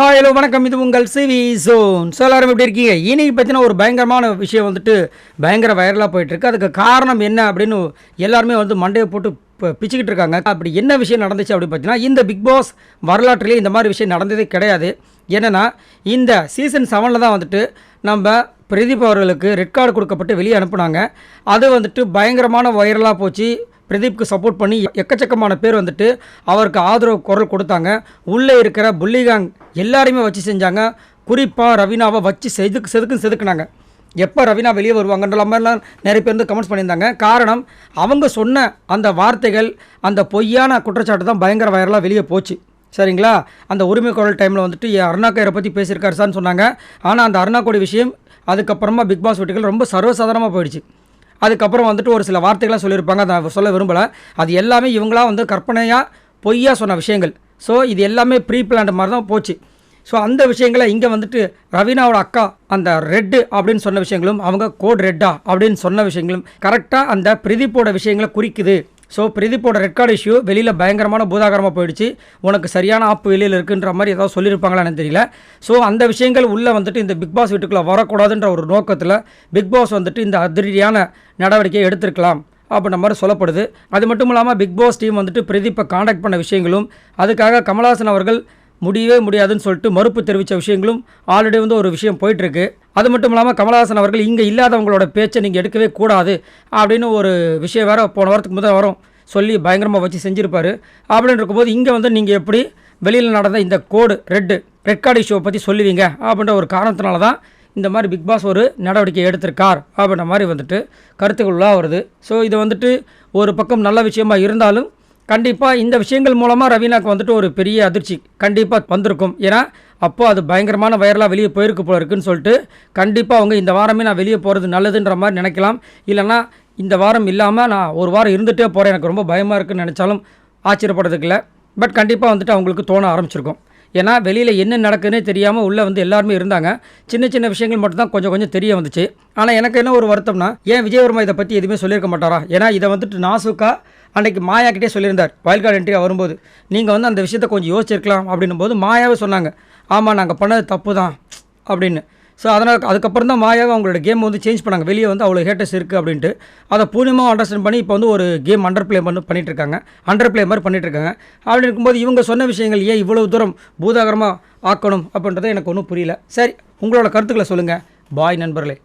Hi hello வணக்கம். இது உங்கள் சிவி ஜோன் ஸோ எல்லாரும் எப்படி இருக்கீங்க? இன்னைக்கு பற்றின ஒரு பயங்கரமான விஷயம் வந்துட்டு பயங்கர வைரலாக போயிட்டுருக்கு. அதுக்கு காரணம் என்ன அப்படின்னு எல்லாருமே வந்து மண்டையை போட்டு பிச்சுக்கிட்டு இருக்காங்க. அப்படி என்ன விஷயம் நடந்துச்சு அப்படின்னு பார்த்தீங்கன்னா இந்த பிக் பாஸ் வரலாற்றுலேயே இந்த மாதிரி விஷயம் நடந்ததே கிடையாது. என்னென்னா இந்த சீசன் செவனில் தான் வந்துட்டு நம்ம பிரதீப் அவர்களுக்கு ரெட் கார்டு கொடுக்கப்பட்டு வெளியே அனுப்புனாங்க. அது வந்துட்டு பயங்கரமான வைரலாக போச்சு. பிரதீப்க்கு சப்போர்ட் பண்ணி எக்கச்சக்கமான பேர் வந்துட்டு அவருக்கு ஆதரவு குரல் கொடுத்தாங்க. உள்ளே இருக்கிற புள்ளிகாங் எல்லாரையுமே வச்சு செஞ்சாங்க. குறிப்பாக ரவீனாவை வச்சு செதுக்கு செதுக்கு செதுக்குனாங்க. எப்போ ரவீனா வெளியே வருவாங்கன்ற மாதிரிலாம் நிறைய பேர் வந்து கமெண்ட்ஸ் பண்ணியிருந்தாங்க. காரணம் அவங்க சொன்ன அந்த வார்த்தைகள் அந்த பொய்யான குற்றச்சாட்டு தான் பயங்கர வைரலாக வெளியே போச்சு. சரிங்களா? அந்த உரிமை குரல் டைமில் வந்துட்டு என் அருணா கயிறை பற்றி பேசியிருக்காரு சார்னு சொன்னாங்க. ஆனால் அந்த அருணாக்கோடி விஷயம் அதுக்கப்புறமா பிக் பாஸ் வீட்டுகள் ரொம்ப சர்வசாதாரணமாக போயிடுச்சு. அதுக்கப்புறம் வந்துட்டு ஒரு சில வார்த்தைகளாக சொல்லியிருப்பாங்க அதை சொல்ல விரும்பலை. அது எல்லாமே இவங்களாம் வந்து கற்பனையாக பொய்யா சொன்ன விஷயங்கள். ஸோ இது எல்லாமே ப்ரீ பிளான்ட் மாதிரி தான் போச்சு. ஸோ அந்த விஷயங்களை இங்கே வந்துட்டு ரவீனாவோட அக்கா அந்த ரெட்டு அப்படின்னு சொன்ன விஷயங்களும் அவங்க கோட் ரெட்டா அப்படின்னு சொன்ன விஷயங்களும் கரெக்டாக அந்த பிரதீப்போட விஷயங்களை குறிக்குது. ஸோ பிரதீப்போட ரெட் கார்டு இஷ்யூ வெளியில் பயங்கரமான பூதாகரமாக போயிடுச்சு. உனக்கு சரியான ஆப்பு வெளியில் இருக்குன்ற மாதிரி ஏதாவது சொல்லியிருப்பாங்களான்னு தெரியல. ஸோ அந்த விஷயங்கள் உள்ளே வந்துட்டு இந்த பிக் பாஸ் வீட்டுக்குள்ளே வரக்கூடாதுன்ற ஒரு நோக்கத்தில் பிக் பாஸ் வந்துட்டு இந்த அதிரடியான நடவடிக்கையை எடுத்திருக்கலாம் அப்படின்ற மாதிரி சொல்லப்படுது. அது மட்டும் இல்லாமல் பிக் பாஸ் டீம் வந்துட்டு பிரதீப்பை காண்டாக்ட் பண்ண விஷயங்களும் அதுக்காக கமலஹாசன் அவர்கள் முடியவே முடியாதுன்னு சொல்லிட்டு மறுப்பு தெரிவித்த விஷயங்களும் ஆல்ரெடி வந்து ஒரு விஷயம் போயிட்டுருக்கு. அது மட்டும் இல்லாமல் கமலஹாசன் அவர்கள் இங்கே இல்லாதவங்களோட பேச்சை நீங்கள் எடுக்கவே கூடாது அப்படின்னு ஒரு விஷயம் வேறு போன வாரத்துக்கு முதல் வரும் சொல்லி பயங்கரமாக வச்சு செஞ்சுருப்பார். அப்படின்னு இருக்கும்போது இங்கே வந்து நீங்கள் எப்படி வெளியில் நடந்த இந்த கோடு ரெட்டு ரெட் கார்டு இஷ்யூவை பற்றி சொல்லுவீங்க? அப்படின்ற ஒரு காரணத்தினால தான் இந்த மாதிரி பிக் பாஸ் ஒரு நடவடிக்கை எடுத்திருக்கார் அப்படின்ற மாதிரி வந்துட்டு கருத்துக்கள்லாம் வருது. ஸோ இது வந்துட்டு ஒரு பக்கம் நல்ல விஷயமாக இருந்தாலும் கண்டிப்பாக இந்த விஷயங்கள் மூலமாக ரவீனாக்கு வந்துட்டு ஒரு பெரிய அதிர்ச்சி கண்டிப்பாக வந்திருக்கும். ஏன்னா அப்போ அது பயங்கரமான வைரலாக வெளியே போயிருக்கு போல இருக்குன்னு சொல்லிட்டு கண்டிப்பாக அவங்க இந்த வாரமே நான் வெளியே போகிறது நல்லதுன்ற மாதிரி நினைக்கலாம். இல்லைன்னா இந்த வாரம் இல்லாமல் நான் ஒரு வாரம் இருந்துகிட்டே போகிறேன் எனக்கு ரொம்ப பயமாக இருக்குன்னு நினச்சாலும் ஆச்சரியப்படுறதுக்கு இல்லை. பட் கண்டிப்பாக வந்துட்டு அவங்களுக்கு தோண ஆரம்பிச்சிருக்கும். ஏன்னா வெளியில் என்ன நடக்குதுன்னே தெரியாமல் உள்ளே வந்து எல்லாருமே இருந்தாங்க. சின்ன சின்ன விஷயங்கள் மட்டும்தான் கொஞ்சம் கொஞ்சம் தெரிய வந்துச்சு. ஆனால் எனக்கு என்ன ஒரு வருத்தம்னா ஏன் விஜயவர்மா இதை பற்றி எதுவுமே சொல்லியிருக்க மாட்டாரா? ஏன்னா இதை வந்துட்டு நாசுக்கா அன்றைக்கி மாயாக்கிட்டே சொல்லியிருந்தார் வைல்ட் கார்டு என்ட்ரியாக வரும்போது நீங்கள் வந்து அந்த விஷயத்தை கொஞ்சம் யோசிச்சிருக்கலாம் அப்படின்னும் போது மாயாவே சொன்னாங்க. ஆமாம் நாங்கள் பண்ணது தப்பு தான் அப்படின்னு. ஸோ அதனால் அதுக்கப்புறம் தான் மாயாவை அவங்களோட கேம் வந்து சேஞ்ச் பண்ணாங்க. வெளியே வந்து அவ்வளோ ஹேட்டர்ஸ் இருக்குது அப்படின்ட்டு. அதை பூர்ணியமாக அண்டர்ஸ்டாண்ட் பண்ணி இப்போ வந்து ஒரு கேம் அண்டர் ப்ளே பண்ணி பண்ணிட்டு இருக்காங்க அண்டர் பிளே மாதிரி பண்ணிட்டு இருக்காங்க அப்படி இருக்கும்போது இவங்க சொன்ன விஷயங்கள் ஏன் இவ்வளோ தூரம் பூதாகரமாக ஆக்கணும் அப்படின்றத எனக்கு ஒன்றும் புரியல. சரி உங்களோட கருத்துக்களை சொல்லுங்கள் பாய் நண்பர்களே.